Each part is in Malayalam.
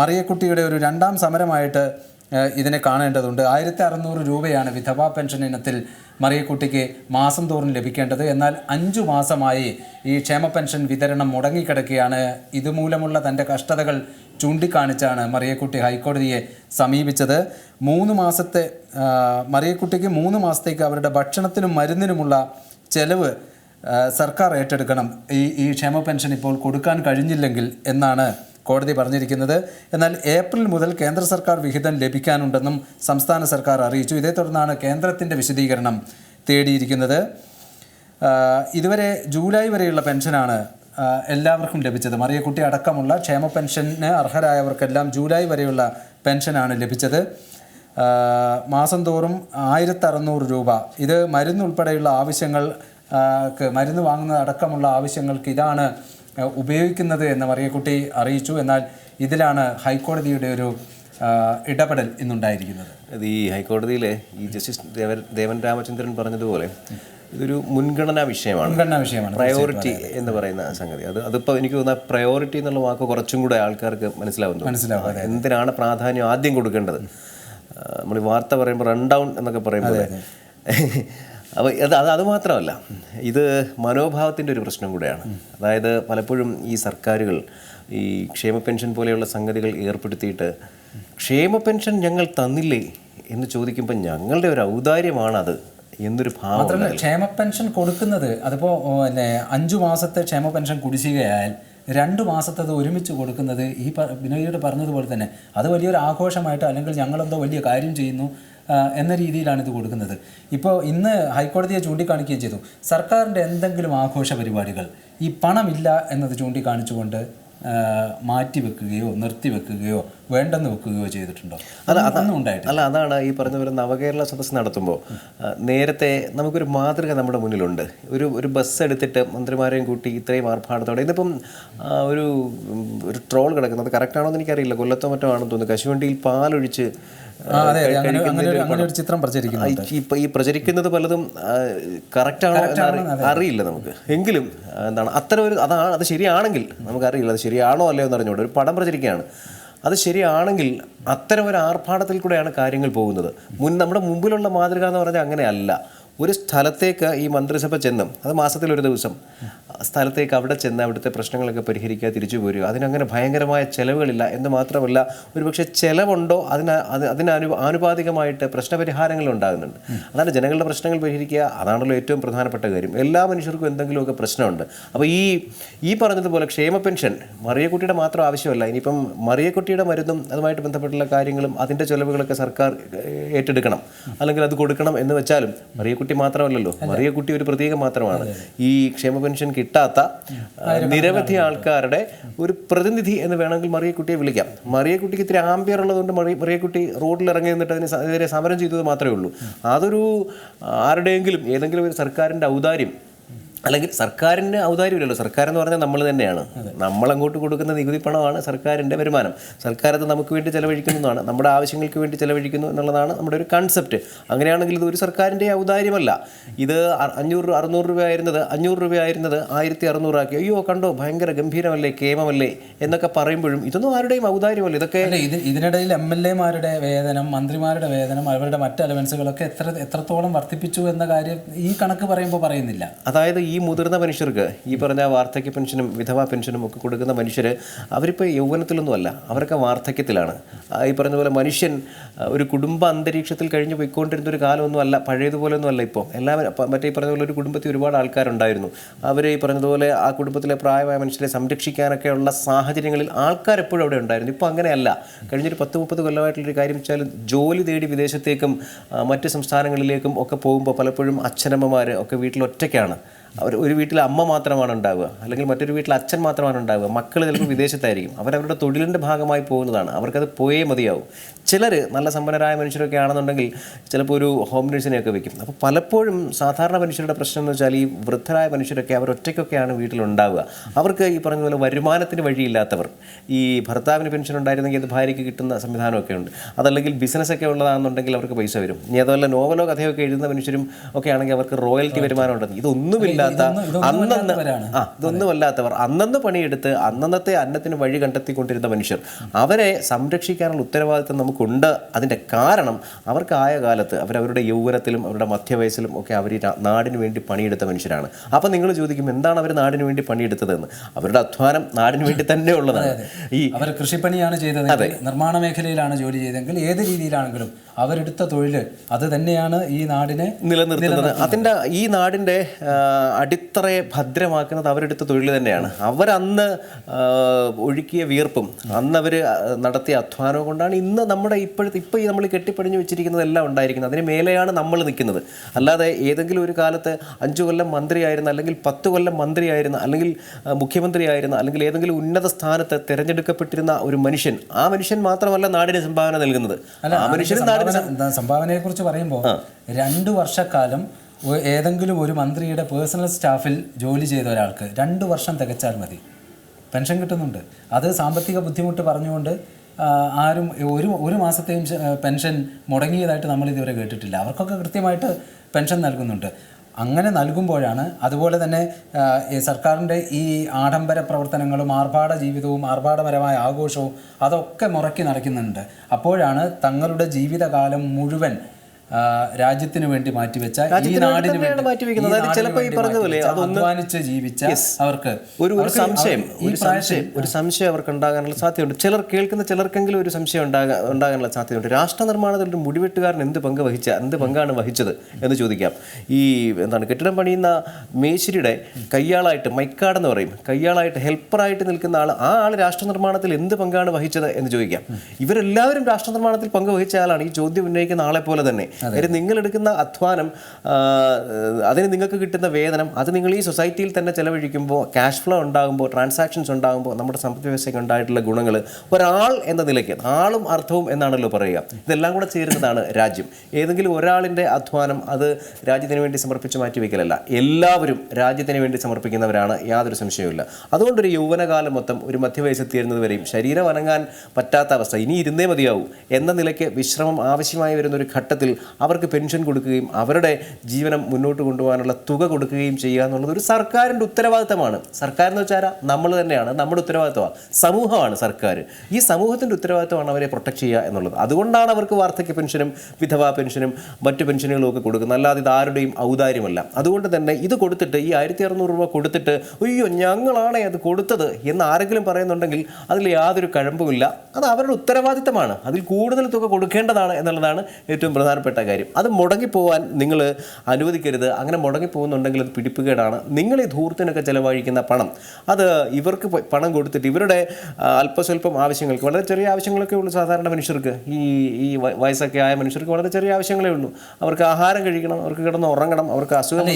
മറിയക്കുട്ടിയുടെ ഒരു രണ്ടാം സമരമായിട്ട് ഇതിനെ കാണേണ്ടതുണ്ട്. ആയിരത്തി അറുന്നൂറ് രൂപയാണ് വിധവാ പെൻഷൻ ഇനത്തിൽ മറിയക്കുട്ടിക്ക് മാസം തോറും ലഭിക്കേണ്ടത്. എന്നാൽ അഞ്ചു മാസമായി ഈ ക്ഷേമ പെൻഷൻ വിതരണം മുടങ്ങിക്കിടക്കുകയാണ്. ഇതുമൂലമുള്ള തന്റെ കഷ്ടതകൾ ചൂണ്ടിക്കാണിച്ചാണ് മറിയക്കുട്ടി ഹൈക്കോടതിയെ സമീപിച്ചത്. മൂന്ന് മാസത്തെ മറിയക്കുട്ടിക്ക് മൂന്ന് മാസത്തേക്ക് അവരുടെ ഭക്ഷണത്തിനും മരുന്നിനുമുള്ള ചെലവ് സർക്കാർ ഏറ്റെടുക്കണം. ഈ ഈ ക്ഷേമ പെൻഷൻ ഇപ്പോൾ കൊടുക്കാൻ കഴിഞ്ഞില്ലെങ്കിൽ എന്നാണ് കോടതി പറഞ്ഞിരിക്കുന്നത്. എന്നാൽ ഏപ്രിൽ മുതൽ കേന്ദ്ര സർക്കാർ വിഹിതം ലഭിക്കാനുണ്ടെന്നും സംസ്ഥാന സർക്കാർ അറിയിച്ചു. ഇതേ തുടർന്നാണ് കേന്ദ്രത്തിന്റെ വിശദീകരണം തേടിയിരിക്കുന്നത്. ഇതുവരെ ജൂലൈ വരെയുള്ള പെൻഷനാണ് എല്ലാവർക്കും ലഭിച്ചത്. മറിയക്കുട്ടി അടക്കമുള്ള ക്ഷേമ പെൻഷന് അർഹരായവർക്കെല്ലാം ജൂലൈ വരെയുള്ള പെൻഷനാണ് ലഭിച്ചത്. മാസം തോറും ആയിരത്തി അറുന്നൂറ് രൂപ. ഇത് മരുന്നുൾപ്പെടെയുള്ള ആവശ്യങ്ങൾ മരുന്ന് വാങ്ങുന്നത് അടക്കമുള്ള ആവശ്യങ്ങൾക്ക് ഇതാണ് ഉപയോഗിക്കുന്നത് എന്ന് മറിയക്കുട്ടി അറിയിച്ചു. എന്നാൽ ഇതിലാണ് ഹൈക്കോടതിയുടെ ഒരു ഇടപെടൽ ഇന്നുണ്ടായിരിക്കുന്നത്. അത് ഈ ഹൈക്കോടതിയിലെ ഈ ജസ്റ്റിസ് ദേവൻ ദേവൻ രാമചന്ദ്രൻ പറഞ്ഞതുപോലെ ഇതൊരു മുൻഗണനാ വിഷയമാണ്. മുൻഗണനാ വിഷയമാണ്. പ്രയോറിറ്റി എന്ന് പറയുന്ന സംഗതി. അത് അതിപ്പോൾ എനിക്ക് തോന്നുന്ന പ്രയോറിറ്റി എന്നുള്ള വാക്ക് കുറച്ചും കൂടെ ആൾക്കാർക്ക് മനസ്സിലാവുന്നു മനസ്സിലാവും, എന്തിനാണ് പ്രാധാന്യം ആദ്യം കൊടുക്കേണ്ടത്? നമ്മൾ വാർത്ത പറയുമ്പോൾ റൺ ഡൗൺ എന്നൊക്കെ പറയുമ്പോൾ അപ്പോൾ അത് അത് അതുമാത്രമല്ല ഇത് മനോഭാവത്തിന്റെ ഒരു പ്രശ്നം കൂടെയാണ്. അതായത് പലപ്പോഴും ഈ സർക്കാരുകൾ ഈ ക്ഷേമ പെൻഷൻ പോലെയുള്ള സംഗതികൾ ഏർപ്പെടുത്തിയിട്ട് ക്ഷേമ പെൻഷൻ ഞങ്ങൾ തന്നില്ലേ എന്ന് ചോദിക്കുമ്പോൾ ഞങ്ങളുടെ ഒരു ഔദാര്യമാണത് എന്നൊരു ഭാവം ക്ഷേമ പെൻഷൻ കൊടുക്കുന്നത് അതിപ്പോൾ പിന്നെ അഞ്ചു മാസത്തെ ക്ഷേമ പെൻഷൻ കുടിശ്ശികയായാൽ രണ്ട് മാസത്തത് ഒരുമിച്ച് കൊടുക്കുന്നത് ഈ പ- ബിനോയിയോട് പറഞ്ഞതുപോലെ തന്നെ അത് വലിയൊരു ആഘോഷമായിട്ട് അല്ലെങ്കിൽ ഞങ്ങളെന്തോ വലിയ കാര്യം ചെയ്യുന്നു എന്ന രീതിയിലാണ് ഇത് കൊടുക്കുന്നത്. ഇപ്പോൾ ഇന്ന് ഹൈക്കോടതിയെ ചൂണ്ടിക്കാണിക്കുകയും ചെയ്തു. സർക്കാരിന്റെ എന്തെങ്കിലും ആഘോഷ പരിപാടികൾ ഈ പണമില്ല എന്നത് ചൂണ്ടിക്കാണിച്ചുകൊണ്ട് മാറ്റിവെക്കുകയോ നിർത്തിവെക്കുകയോ വേണ്ടെന്ന് വെക്കുകയോ ചെയ്തിട്ടുണ്ടോ? അല്ല അതൊന്നും ഉണ്ടായിട്ടില്ല. അല്ല അതാണ് ഈ പറഞ്ഞ പോലെ നവകേരള സദസ്സ് നടത്തുമ്പോൾ നേരത്തെ നമുക്കൊരു മാതൃക നമ്മുടെ മുന്നിലുണ്ട്. ഒരു ഒരു ബസ് എടുത്തിട്ട് മന്ത്രിമാരെയും കൂട്ടി ഇത്രയും ആർഭാടത്തോടെ ഇതിപ്പം ഒരു ഒരു ട്രോൾ കിടക്കുന്നത് കറക്റ്റാണോ എന്ന് എനിക്കറിയില്ല. കൊല്ലത്തോ മറ്റോ ആണെന്ന് തോന്നുന്നു. കശുവണ്ടിയിൽ പാലൊഴിച്ച് ഇപ്പൊ ഈ പ്രചരിക്കുന്നത് പലതും കറക്റ്റ് ആണോ അറിയില്ല നമുക്ക്. എങ്കിലും എന്താണ് അത്തരം ഒരു അതാണ് അത് ശരിയാണെങ്കിൽ നമുക്കറിയില്ല അത് ശരിയാണോ അല്ലയോ എന്ന് അറിഞ്ഞുകൊണ്ട് ഒരു പടം പ്രചരിക്കുകയാണ്. അത് ശരിയാണെങ്കിൽ അത്തരം ഒരു ആർഭാടത്തിൽ കൂടെയാണ് കാര്യങ്ങൾ പോകുന്നത്. മുൻ നമ്മുടെ മുമ്പിലുള്ള മാതൃക എന്ന് പറഞ്ഞാൽ അങ്ങനെയല്ല. ഒരു സ്ഥലത്തേക്ക് ഈ മന്ത്രിസഭ ചെന്നും അത് മാസത്തിൽ ഒരു ദിവസം സ്ഥലത്തേക്ക് അവിടെ ചെന്ന് അവിടുത്തെ പ്രശ്നങ്ങളൊക്കെ പരിഹരിക്കുക തിരിച്ചു പോരുക അതിനങ്ങനെ ഭയങ്കരമായ ചിലവുകളില്ല എന്ന് മാത്രമല്ല ഒരുപക്ഷെ ചിലവുണ്ടോ അതിന് അത് അതിനനു ആനുപാതികമായിട്ട് പ്രശ്നപരിഹാരങ്ങൾ ഉണ്ടാകുന്നുണ്ട്. അതാണ് ജനങ്ങളുടെ പ്രശ്നങ്ങൾ പരിഹരിക്കുക അതാണല്ലോ ഏറ്റവും പ്രധാനപ്പെട്ട കാര്യം. എല്ലാ മനുഷ്യർക്കും എന്തെങ്കിലുമൊക്കെ പ്രശ്നമുണ്ട്. അപ്പോൾ ഈ ഈ പറഞ്ഞതുപോലെ ക്ഷേമ പെൻഷൻ മറിയക്കുട്ടിയുടെ മാത്രം ആവശ്യമല്ല ഇനിയിപ്പം മറിയക്കുട്ടിയുടെ മരുന്നും അതുമായിട്ട് ബന്ധപ്പെട്ടുള്ള കാര്യങ്ങളും അതിന്റെ ചിലവുകളൊക്കെ സർക്കാർ ഏറ്റെടുക്കണം. അല്ലെങ്കിൽ അത് കൊടുക്കണം എന്ന് വെച്ചാലും മറിയക്കുട്ടി മാത്രമല്ലല്ലോ. മറിയക്കുട്ടി ഒരു പ്രതീകം മാത്രമാണ്. ഈ ക്ഷേമ പെൻഷൻ കിട്ടാത്ത നിരവധി ആൾക്കാരുടെ ഒരു പ്രതിനിധി എന്ന് വേണമെങ്കിൽ മറിയക്കുട്ടിയെ വിളിക്കാം. മറിയക്കുട്ടിക്ക് ഇത്തിരി ആംബിയർ ഉള്ളതുകൊണ്ട് മറിയ മറിയക്കുട്ടി റോഡിൽ ഇറങ്ങി നിന്നിട്ട് അതിന് എതിരെ സമരം ചെയ്തത് മാത്രമേ ഉള്ളൂ. അതൊരു ആരുടെയെങ്കിലും ഏതെങ്കിലും ഒരു സർക്കാരിന്റെ ഔദാര്യം അല്ലെങ്കിൽ സർക്കാരിന് ഔദാര്യമില്ലല്ലോ. സർക്കാർ എന്ന് പറഞ്ഞാൽ നമ്മൾ തന്നെയാണ്. നമ്മൾ അങ്ങോട്ട് കൊടുക്കുന്ന നികുതി പണമാണ് സർക്കാരിന്റെ വരുമാനം. സർക്കാർ അത് നമുക്ക് വേണ്ടി ചെലവഴിക്കുന്നതാണ് നമ്മുടെ ആവശ്യങ്ങൾക്ക് വേണ്ടി ചെലവഴിക്കുന്നു എന്നുള്ളതാണ് നമ്മുടെ ഒരു കൺസെപ്റ്റ് അങ്ങനെയാണെങ്കിൽ ഇത് ഒരു സർക്കാരിന്റെ ഔദാര്യമല്ല. ഇത് അഞ്ഞൂറ് അറുന്നൂറ് രൂപ ആയിരുന്നത് അഞ്ഞൂറ് രൂപ ആയിരുന്നത് ആയിരത്തി അറുന്നൂറാക്കി. അയ്യോ കണ്ടോ? ഭയങ്കര ഗംഭീരമല്ലേ കേമമല്ലേ എന്നൊക്കെ പറയുമ്പോഴും ഇതൊന്നും ആരുടെയും ഔദാര്യമല്ല. ഇതൊക്കെ ഇത് ഇതിനിടയിൽ എം എൽ എമാരുടെ വേതനം മന്ത്രിമാരുടെ വേതനം അവരുടെ മറ്റ് അലവൻസുകളൊക്കെ എത്ര എത്രത്തോളം വർദ്ധിപ്പിച്ചു എന്ന കാര്യം ഈ കണക്ക് പറയുമ്പോൾ പറയുന്നില്ല. അതായത് ഈ മുതിർന്ന മനുഷ്യർക്ക് ഈ പറഞ്ഞ വാർദ്ധക്യ പെൻഷനും വിധവാ പെൻഷനും ഒക്കെ കൊടുക്കുന്ന മനുഷ്യർ അവരിപ്പോൾ യൗവനത്തിലൊന്നും അല്ല അവരൊക്കെ വാർദ്ധക്യത്തിലാണ്. ഈ പറഞ്ഞ പോലെ മനുഷ്യൻ ഒരു കുടുംബ അന്തരീക്ഷത്തിൽ കഴിഞ്ഞ് പോയിക്കൊണ്ടിരുന്ന ഒരു കാലമൊന്നും അല്ല ഇപ്പോൾ എല്ലാവരും മറ്റേ ഈ പറഞ്ഞ പോലെ ഒരു കുടുംബത്തിൽ ഒരുപാട് ആൾക്കാരുണ്ടായിരുന്നു. അവർ ഈ പറഞ്ഞതുപോലെ ആ കുടുംബത്തിലെ പ്രായമായ മനുഷ്യരെ സംരക്ഷിക്കാനൊക്കെയുള്ള സാഹചര്യങ്ങളിൽ ആൾക്കാർ എപ്പോഴും അവിടെ ഉണ്ടായിരുന്നു. ഇപ്പോൾ അങ്ങനെയല്ല. കഴിഞ്ഞൊരു പത്ത് മുപ്പത് കൊല്ലമായിട്ടുള്ളൊരു കാര്യം വെച്ചാൽ ജോലി തേടി വിദേശത്തേക്കും മറ്റ് സംസ്ഥാനങ്ങളിലേക്കും ഒക്കെ പോകുമ്പോൾ പലപ്പോഴും അച്ഛനമ്മമാർ ഒക്കെ വീട്ടിൽ ഒറ്റയ്ക്കാണ്. അവർ ഒരു വീട്ടിൽ അമ്മ മാത്രമാണ് ഉണ്ടാവുക അല്ലെങ്കിൽ മറ്റൊരു വീട്ടിൽ അച്ഛൻ മാത്രമാണ് ഉണ്ടാവുക മക്കൾ ചിലപ്പോൾ വിദേശത്തായിരിക്കും. അവരവരുടെ തൊഴിലിന്റെ ഭാഗമായി പോകുന്നതാണ്. അവർക്കത് പോയേ മതിയാവും. ചിലർ നല്ല സമ്പന്നരായ മനുഷ്യരൊക്കെ ആണെന്നുണ്ടെങ്കിൽ ചിലപ്പോൾ ഒരു ഹോം നഴ്സിനെയൊക്കെ വെക്കും. അപ്പോൾ പലപ്പോഴും സാധാരണ മനുഷ്യരുടെ പ്രശ്നം എന്ന് വെച്ചാൽ ഈ വൃദ്ധരായ മനുഷ്യരൊക്കെ അവർ ഒറ്റയ്ക്കൊക്കെയാണ് വീട്ടിലുണ്ടാവുക. അവർക്ക് ഈ പറഞ്ഞ പോലെ വരുമാനത്തിന് വഴിയില്ലാത്തവർ ഈ ഭർത്താവിന് പെൻഷൻ ഉണ്ടായിരുന്നെങ്കിൽ അത് ഭാര്യയ്ക്ക് കിട്ടുന്ന സംവിധാനമൊക്കെ ഉണ്ട്. അതല്ലെങ്കിൽ ബിസിനസ്സൊക്കെ ഉള്ളതാണെന്നുണ്ടെങ്കിൽ അവർക്ക് പൈസ വരും. ഇനി അതുപോലെ നോവലോ കഥയോ ഒക്കെ എഴുതുന്ന മനുഷ്യരും ഒക്കെ ആണെങ്കിൽ അവർക്ക് റോയൽറ്റി വരുമാനം ഉണ്ടെന്ന്. ഇതൊന്നുമില്ല. ഇതൊന്നും അന്നന്ന് ആ ഇതൊന്നും ഇതൊന്നുമല്ലാത്തവർ അന്നന്ന് പണിയെടുത്ത് അന്നന്നത്തെ അന്നത്തിന് വഴി കണ്ടെത്തിക്കൊണ്ടിരുന്ന മനുഷ്യർ. അവരെ സംരക്ഷിക്കാനുള്ള ഉത്തരവാദിത്തം നമുക്കുണ്ട്. അതിന്റെ കാരണം അവർക്ക് അവർക്കായ കാലത്ത് അവരവരുടെ യൗവനത്തിലും അവരുടെ മധ്യവയസ്സിലും ഒക്കെ അവർ നാടിന് വേണ്ടി പണിയെടുത്ത മനുഷ്യരാണ്. അപ്പം നിങ്ങൾ ചോദിക്കും എന്താണ് അവർ നാടിന് വേണ്ടി പണിയെടുത്തതെന്ന്? അവരുടെ അധ്വാനം നാടിന് വേണ്ടി തന്നെ ഉള്ളതാണ്. ഈ അവർ കൃഷിപ്പണിയാണ് ചെയ്തതെങ്കിൽ നിർമ്മാണ മേഖലയിലാണ് ജോലി ചെയ്തതെങ്കിൽ ഏത് രീതിയിലാണെങ്കിലും അവരെടുത്ത തൊഴിൽ അത് തന്നെയാണ് ഈ നാടിനെ നിലനിർത്തുന്നത്. അതിന്റെ ഈ നാടിന്റെ അടിത്തറയെ ഭദ്രമാക്കുന്നത് അവരെടുത്ത തൊഴിൽ തന്നെയാണ്. അവരന്ന് ഒഴുക്കിയ വിയർപ്പും അന്ന് അവർ നടത്തിയ അധ്വാനവും കൊണ്ടാണ് ഇന്ന് നമ്മുടെ ഇപ്പോഴത്തെ ഇപ്പോൾ ഈ നമ്മൾ കെട്ടിപ്പടിഞ്ഞു വെച്ചിരിക്കുന്നതെല്ലാം ഉണ്ടായിരിക്കുന്നത്. അതിന് മേലെയാണ് നമ്മൾ നിൽക്കുന്നത്. അല്ലാതെ ഏതെങ്കിലും ഒരു കാലത്ത് അഞ്ചു കൊല്ലം മന്ത്രിയായിരുന്ന അല്ലെങ്കിൽ പത്ത് കൊല്ലം മന്ത്രിയായിരുന്ന അല്ലെങ്കിൽ മുഖ്യമന്ത്രിയായിരുന്ന അല്ലെങ്കിൽ ഏതെങ്കിലും ഉന്നത സ്ഥാനത്ത് തിരഞ്ഞെടുക്കപ്പെട്ടിരുന്ന ഒരു മനുഷ്യൻ ആ മനുഷ്യൻ മാത്രമല്ല നാടിന് സംഭാവന നൽകുന്നത്. ആ മനുഷ്യൻ നാടിന് സംഭാവനയെ കുറിച്ച് പറയുമ്പോൾ രണ്ടു വർഷക്കാലം ഏതെങ്കിലും ഒരു മന്ത്രിയുടെ പേഴ്സണൽ സ്റ്റാഫിൽ ജോലി ചെയ്ത ഒരാൾക്ക് രണ്ട് വർഷം തികച്ചാൽ മതി. പെൻഷൻ കിട്ടുന്നുണ്ട്. അത് സാമ്പത്തിക ബുദ്ധിമുട്ട് പറഞ്ഞുകൊണ്ട് ആരും ഒരു ഒരു മാസത്തെയും പെൻഷൻ മുടങ്ങിയതായിട്ട് നമ്മൾ ഇതുവരെ കേട്ടിട്ടില്ല. അവർക്കൊക്കെ കൃത്യമായിട്ട് പെൻഷൻ നൽകുന്നുണ്ട്. അങ്ങനെ നൽകുമ്പോഴാണ് അതുപോലെ തന്നെ സർക്കാരിന്റെ ഈ ആഡംബര പ്രവർത്തനങ്ങളും ആർഭാട ജീവിതവും ആർഭാടപരമായ ആഘോഷവും അതൊക്കെ മുറക്കി നടക്കുന്നുണ്ട്. അപ്പോഴാണ് തങ്ങളുടെ ജീവിതകാലം മുഴുവൻ രാജ്യത്തിന് വേണ്ടി മാറ്റിവെച്ച ഈ നാടിന് വേണ്ടി അധ്വാനിച്ച് ജീവിച്ച അവർക്ക് ഒരു ഒരു സംശയം ഒരു സംശയം ഒരു സംശയം അവർക്ക് ഉണ്ടാകാനുള്ള സാധ്യതയുണ്ട്. ചിലർ കേൾക്കുന്ന ചിലർക്കെങ്കിലും ഒരു സംശയം ഉണ്ടാകാനുള്ള സാധ്യതയുണ്ട്. രാഷ്ട്ര നിർമ്മാണത്തിൽ ഒരു മുടിവെട്ടുകാരൻ എന്ത് പങ്ക് വഹിച്ച എന്ത് പങ്കാണ് വഹിച്ചത് എന്ന് ചോദിക്കാം. ഈ എന്താണ് കെട്ടിടം പണിയുന്ന മേശിരിയുടെ കയ്യാളായിട്ട് മൈക്കാട് എന്ന് പറയും കയ്യാളായിട്ട് ഹെൽപ്പറായിട്ട് നിൽക്കുന്ന ആൾ ആ ആൾ രാഷ്ട്ര നിർമ്മാണത്തിൽ എന്ത് പങ്കാണ് വഹിച്ചത് എന്ന് ചോദിക്കാം. ഇവരെല്ലാവരും രാഷ്ട്ര നിർമ്മാണത്തിൽ പങ്ക് വഹിച്ച ആളാണ്. ഈ ചോദ്യം ഉന്നയിക്കുന്ന ആളെ പോലെ തന്നെ. കാര്യം നിങ്ങൾ എടുക്കുന്ന അധ്വാനം അതിന് നിങ്ങൾക്ക് കിട്ടുന്ന വേതനം അത് നിങ്ങൾ ഈ സൊസൈറ്റിയിൽ തന്നെ ചെലവഴിക്കുമ്പോൾ ക്യാഷ് ഫ്ലോ ഉണ്ടാകുമ്പോൾ ട്രാൻസാക്ഷൻസ് ഉണ്ടാകുമ്പോൾ നമ്മുടെ സമ്പദ് വ്യവസ്ഥയ്ക്ക് ഉണ്ടായിട്ടുള്ള ഗുണങ്ങൾ ഒരാൾ എന്ന നിലയ്ക്ക് ആളും അർത്ഥവും എന്നാണല്ലോ പറയുക. ഇതെല്ലാം കൂടെ ചേരുന്നതാണ് രാജ്യം. ഏതെങ്കിലും ഒരാളിന്റെ അധ്വാനം അത് രാജ്യത്തിന് വേണ്ടി സമർപ്പിച്ച് മാറ്റിവെക്കലല്ല എല്ലാവരും രാജ്യത്തിന് വേണ്ടി സമർപ്പിക്കുന്നവരാണ് യാതൊരു സംശയവുമില്ല. അതുകൊണ്ടൊരു യൗവനകാലം മൊത്തം ഒരു മധ്യവയസ്സെത്തിയിരുന്നത് വരെയും ശരീരം അനങ്ങാൻ പറ്റാത്ത അവസ്ഥ ഇനി ഇരുന്നേ മതിയാവൂ എന്ന നിലയ്ക്ക് വിശ്രമം ആവശ്യമായി വരുന്ന ഒരു ഘട്ടത്തിൽ അവർക്ക് പെൻഷൻ കൊടുക്കുകയും അവരുടെ ജീവനം മുന്നോട്ട് കൊണ്ടുപോകാനുള്ള തുക കൊടുക്കുകയും ചെയ്യുക എന്നുള്ളത് ഒരു സർക്കാരിന്റെ ഉത്തരവാദിത്തമാണ്. സർക്കാർ എന്ന് വെച്ചാൽ നമ്മൾ തന്നെയാണ്. നമ്മുടെ ഉത്തരവാദിത്തമാണ് സമൂഹമാണ് സർക്കാർ. ഈ സമൂഹത്തിന്റെ ഉത്തരവാദിത്തമാണ് അവരെ പ്രൊട്ടക്ട് ചെയ്യുക എന്നുള്ളത്. അതുകൊണ്ടാണ് അവർക്ക് വാർദ്ധക്യ പെൻഷനും വിധവാ പെൻഷനും മറ്റു പെൻഷനുകളും ഒക്കെ കൊടുക്കുന്നത്. അല്ലാതെ ഇത് ആരുടെയും ഔദാര്യമല്ല. അതുകൊണ്ട് തന്നെ ഇത് കൊടുത്തിട്ട് ഈ ആയിരത്തി അറുന്നൂറ് രൂപ കൊടുത്തിട്ട് അയ്യോ ഞങ്ങളാണേ അത് കൊടുത്തത് എന്ന് ആരെങ്കിലും പറയുന്നുണ്ടെങ്കിൽ അതിൽ യാതൊരു കഴമ്പുമില്ല. അത് അവരുടെ ഉത്തരവാദിത്തമാണ്. അതിൽ കൂടുതൽ തുക കൊടുക്കേണ്ടതാണ് എന്നുള്ളതാണ് ഏറ്റവും പ്രധാനപ്പെട്ട കാര്യം. അത് മുടങ്ങിപ്പോവാൻ നിങ്ങൾ അനുവദിക്കരുത്. അങ്ങനെ മുടങ്ങിപ്പോകുന്നുണ്ടെങ്കിൽ അത് പിടിപ്പുകേടാണ്. നിങ്ങൾ ഈ ധൂർത്തിനൊക്കെ ചിലവഴിക്കുന്ന പണം അത് ഇവർക്ക് പണം കൊടുത്തിട്ട് ഇവരുടെ അല്പസ്വല്പം ആവശ്യങ്ങൾക്ക് വളരെ ചെറിയ ആവശ്യങ്ങളൊക്കെ ഉള്ളൂ സാധാരണ മനുഷ്യർക്ക്. ഈ ഈ വയസ്സൊക്കെ ആയ മനുഷ്യർക്ക് വളരെ ചെറിയ ആവശ്യങ്ങളേ ഉള്ളൂ. അവർക്ക് ആഹാരം കഴിക്കണം അവർക്ക് കിടന്ന് ഉറങ്ങണം അവർക്ക് അസുഖം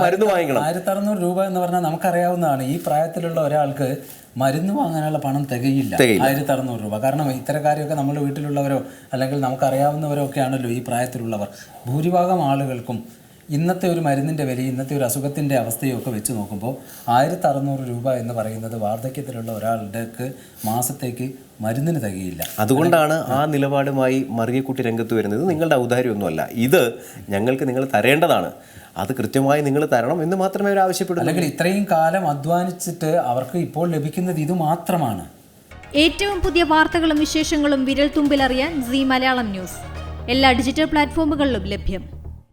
മരുന്ന് വാങ്ങിക്കണം. ആയിരത്തി അറുന്നൂറ് രൂപ എന്ന് പറഞ്ഞാൽ നമുക്കറിയാവുന്നതാണ്. ഈ പ്രായത്തിലുള്ള ഒരാൾക്ക് മരുന്ന് വാങ്ങാനുള്ള പണം തികയില്ല. ആയിരത്തി അറുന്നൂറ് രൂപ. കാരണം ഇത്തരക്കാരെയൊക്കെ നമ്മുടെ വീട്ടിലുള്ളവരോ അല്ലെങ്കിൽ നമുക്കറിയാവുന്നവരോ ഒക്കെ ആണല്ലോ ഈ പ്രായത്തിലുള്ളവർ. ഭൂരിഭാഗം ആളുകൾക്കും ഇന്നത്തെ ഒരു മരുന്നിന്റെ വില ഇന്നത്തെ ഒരു അസുഖത്തിന്റെ അവസ്ഥയും ഒക്കെ വെച്ച് നോക്കുമ്പോൾ ആയിരത്തി അറുന്നൂറ് രൂപ എന്ന് പറയുന്നത് വാർദ്ധക്യത്തിലുള്ള ഒരാളുടെ മാസത്തേക്ക് മരുന്നിന് തികയില്ല. അതുകൊണ്ടാണ് ആ നിലപാടുമായി മറിയക്കുട്ടി രംഗത്ത് വരുന്നത് നിങ്ങളുടെ ഔദാര്യമൊന്നുമല്ല. ഇത് ഞങ്ങൾക്ക് നിങ്ങൾ തരേണ്ടതാണ്. അത് കൃത്യമായി നിങ്ങൾ തരണം എന്ന് മാത്രമേ അവർ ആവശ്യപ്പെടുന്നു അല്ലെങ്കിൽ ഇത്രയും കാലം അധ്വാനിച്ചിട്ട് അവർക്ക് ഇപ്പോൾ ലഭിക്കുന്നത് ഇത് മാത്രമാണ്. ഏറ്റവും പുതിയ വാർത്തകളും വിശേഷങ്ങളും വിരൽ തുമ്പിലറിയാൻ സി മലയാളം ന്യൂസ്. എല്ലാ ഡിജിറ്റൽ പ്ലാറ്റ്ഫോമുകളിലും ലഭ്യം.